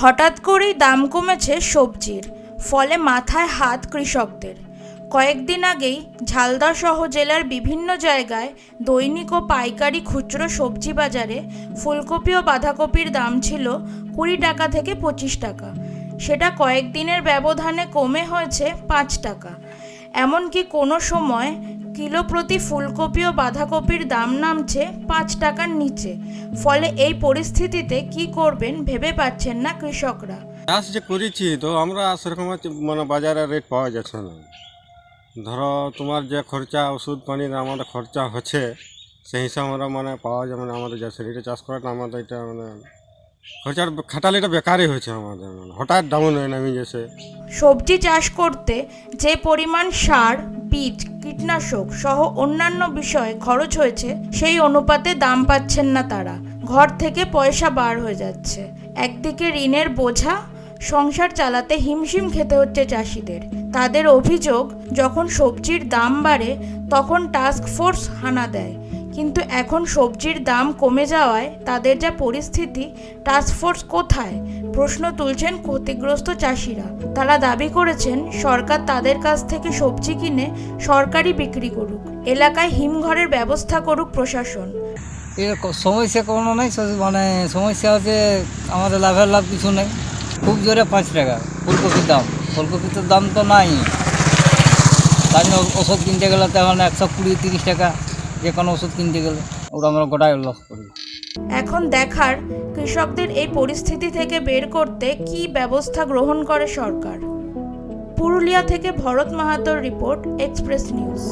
হঠাৎ করেই দাম কমেছে সবজির, ফলে মাথায় হাত কৃষকদের। কয়েকদিন আগেই ঝালদা সহ জেলার বিভিন্ন জায়গায় দৈনিক ও পাইকারি খুচরো সবজি বাজারে ফুলকপি ও বাঁধাকপির দাম ছিল কুড়ি টাকা থেকে পঁচিশ টাকা। সেটা কয়েকদিনের ব্যবধানে কমে হয়েছে পাঁচ টাকা। এমনকি কোনো সময় কিলো প্রতি ফুলকপি ও বাঁধাকপির দাম নামছে পাঁচ টাকার নিচে। ফলে এই পরিস্থিতিতে কি করবেন ভেবে পাচ্ছেন না কৃষকরা। চাষ যে করেছি তো আমরা সেরকম মানে বাজারে রেট পাওয়া যাচ্ছে না। ধরো তোমার যে খরচা ওষুধ পানির আমাদের খরচা হচ্ছে সেই হিসাবে আমরা মানে পাওয়া যায় মানে আমাদের যাচ্ছে এটা চাষ করাটা আমাদের এটা মানে খরচার খাটালিটা বেকারই হয়েছে আমাদের মানে। হঠাৎ ডাউন হয়ে নামি গেছে। সবজি চাষ করতে যে পরিমাণ সার বীজ কীটনাশক সহ অন্যান্য বিষয়ে খরচ হয়েছে, সেই অনুপাতে দাম পাচ্ছেন না তারা। ঘর থেকে পয়সা বার হয়ে যাচ্ছে। একদিকে ঋণের বোঝা, সংসার চালাতে হিমশিম খেতে হচ্ছে চাষিদের। তাদের অভিযোগ, যখন সবজির দাম বাড়ে, তখন টাস্ক ফোর্স হানা দেয়। কিন্তু এখন সবজির দাম কমে যাওয়ায় তাদের যা পরিস্থিতি টাস্কফোর্স কোথায়? প্রশ্ন তুলছেন ক্ষতিগ্রস্ত চাষিরা। তারা দাবি করেছেন, সরকার তাদের কাছ থেকে সবজি কিনে সরকারি বিক্রি করুক। এলাকায় হিমঘরের ব্যবস্থা করুক প্রশাসন। সমস্যা কোনো নেই মানে সমস্যা হচ্ছে আমাদের লাভের লাভ কিছু নেই। খুব জোরে পাঁচ টাকা, ফুলকপির দাম। ফুলকপির তো দাম তো নাই। তার জন্য ওষুধ কিনতে গেলে তো এখন একশো কুড়ি, তিরিশ টাকা। যে কোনো ওষুধ কিনতে গেলে ওটা আমরা গোটাই লস করি। এখন দেখার কৃষকদের এই পরিস্থিতি থেকে বের করতে কি ব্যবস্থা গ্রহণ করে সরকার। পুরুলিয়া থেকে ভরত মাহাতোর রিপোর্ট এক্সপ্রেস নিউজ